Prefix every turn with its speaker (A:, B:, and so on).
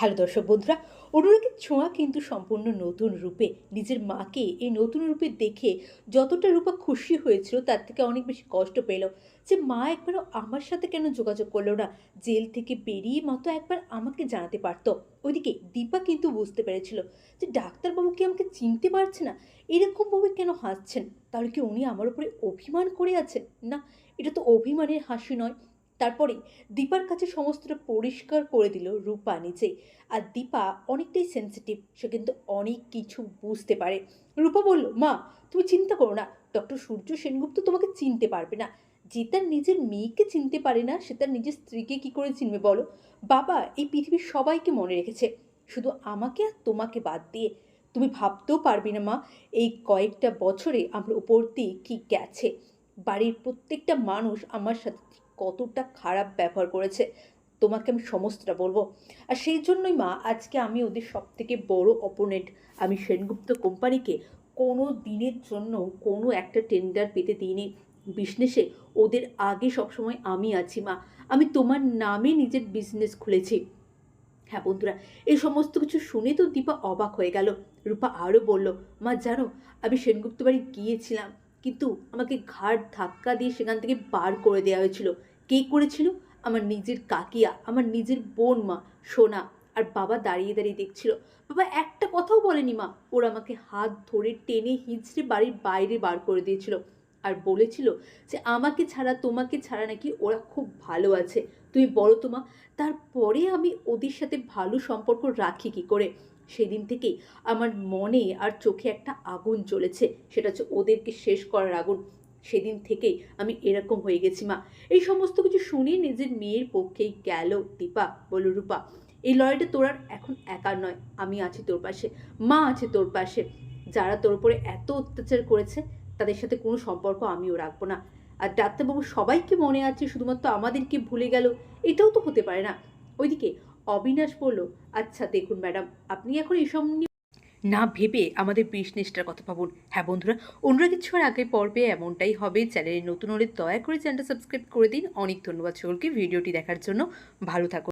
A: Hello দর্শক বন্ধুরা অনুরাগের ছোঁয়া কিন্তু সম্পূর্ণ নতুন রূপে, নিজের মাকে এই নতুন রূপে দেখে যতটা রূপা খুশি হয়েছিল তার থেকে অনেক বেশি কষ্ট পেল। যে মা একবারও আমার সাথে কেন যোগাযোগ করল না? জেল থেকে বেরিয়ে মতো একবার আমাকে জানাতে পারতো। ওইদিকে দীপা কিন্তু বুঝতে পেরেছিল যে ডাক্তারবাবু কি আমাকে চিনতে পারছে না? এরকমভাবে কেন হাসছেন? তাহলে কি উনি আমার উপরে অভিমান করে আছেন? না, এটা তো অভিমানের হাসি নয়। তারপরে দীপার কাছে সমস্তটা পরিষ্কার করে দিল রূপা নিজেই। আর দীপা অনেকটাই সেন্সিটিভ সে কিন্তু অনেক কিছু বুঝতে পারে। রূপা বলল, মা, তুমি চিন্তা করো না ডক্টর সূর্য সেনগুপ্ত তোমাকে চিনতে পারবে না। যে তার নিজের মেয়েকে চিনতে পারে না, সে তার নিজের স্ত্রীকে কি করে চিনবে বলো? বাবা, এই পৃথিবীর সবাইকে মনে রেখেছে। শুধু আমাকে আর তোমাকে বাদ দিয়ে। তুমি ভাবতেও পারবি না, মা, এই কয়েকটা বছরে আমার উপর দিয়ে কী গেছে। বাড়ির প্রত্যেকটা মানুষ আমার সাথে কতটা খারাপ ব্যবহার করেছে, তোমাকে আমি সমস্তটা বলব। আর সেই জন্যই মা, আজকে আমি ওদের সব থেকে বড় অপোনেন্ট আমি সেনগুপ্ত কোম্পানিকে কোনো দিনের জন্য কোনো একটা টেন্ডার পেতে দিইনি। বিজনেসে ওদের আগে সবসময় আমি আছি মা। আমি তোমার নামে নিজের বিজনেস খুলেছি। হ্যাঁ বন্ধুরা, এই সমস্ত কিছু শুনে তো দীপা অবাক হয়ে গেল। রূপা আরও বলল, মা, জানো, আমি সেনগুপ্ত বাড়ি গিয়েছিলাম। কিন্তু আমাকে ঘাট ধাক্কা দিয়ে সেখান থেকে বার করে দেওয়া হয়েছিল। কে করেছিল? আমার নিজের কাকিয়া, আমার নিজের বোন মা, সোনা। আর বাবা দাঁড়িয়ে দাঁড়িয়ে দেখছিল। বাবা একটা কথাও বলেনি মা। ওরা আমাকে হাত ধরে টেনে হিঁচড়ে বাড়ির বাইরে বার করে দিয়েছিল। আর বলেছিল যে, আমাকে ছাড়া, তোমাকে ছাড়া নাকি ওরা খুব ভালো আছে। তুমি বলো তো মা, তারপরে আমি ওদের সাথে ভালো সম্পর্ক রাখি কি করে? সেদিন থেকেই আমার মনে আর চোখে একটা আগুন চলেছে সেটা হচ্ছে ওদেরকে শেষ করার আগুন। সেদিন থেকেই আমি এরকম হয়ে গেছি, মা। এই সমস্ত কিছু শুনে নিজের মেয়ের পক্ষেই গেল দীপা, বলল, রূপা, এই লড়াইটা তোর আর এখন একার নয়। আমি আছি তোর পাশে। মা আছে তোর পাশে। যারা তোর উপরে এত অত্যাচার করেছে, তাদের সাথে কোনো সম্পর্ক আমিও রাখব না। আর ডাক্তারবাবু সবাইকে মনে আছে, শুধুমাত্র আমাদেরকে ভুলে গেল। এটাও তো হতে পারে না। ওইদিকে অবিনাশ বলল আচ্ছা দেখুন ম্যাডাম, আপনি এখন এসব নিয়ে না ভেবে আমাদের বিজনেসটার কথা ভাবুন। হ্যাঁ বন্ধুরা অনুরাগ ছোঁয়ার আগে পর্বে এমনটাই হবে। চ্যানেলে নতুন হলে দয়া করে চ্যানেলটা সাবস্ক্রাইব করে দিন। অনেক ধন্যবাদ সকলকে ভিডিওটি দেখার জন্য। ভালো থাকুন।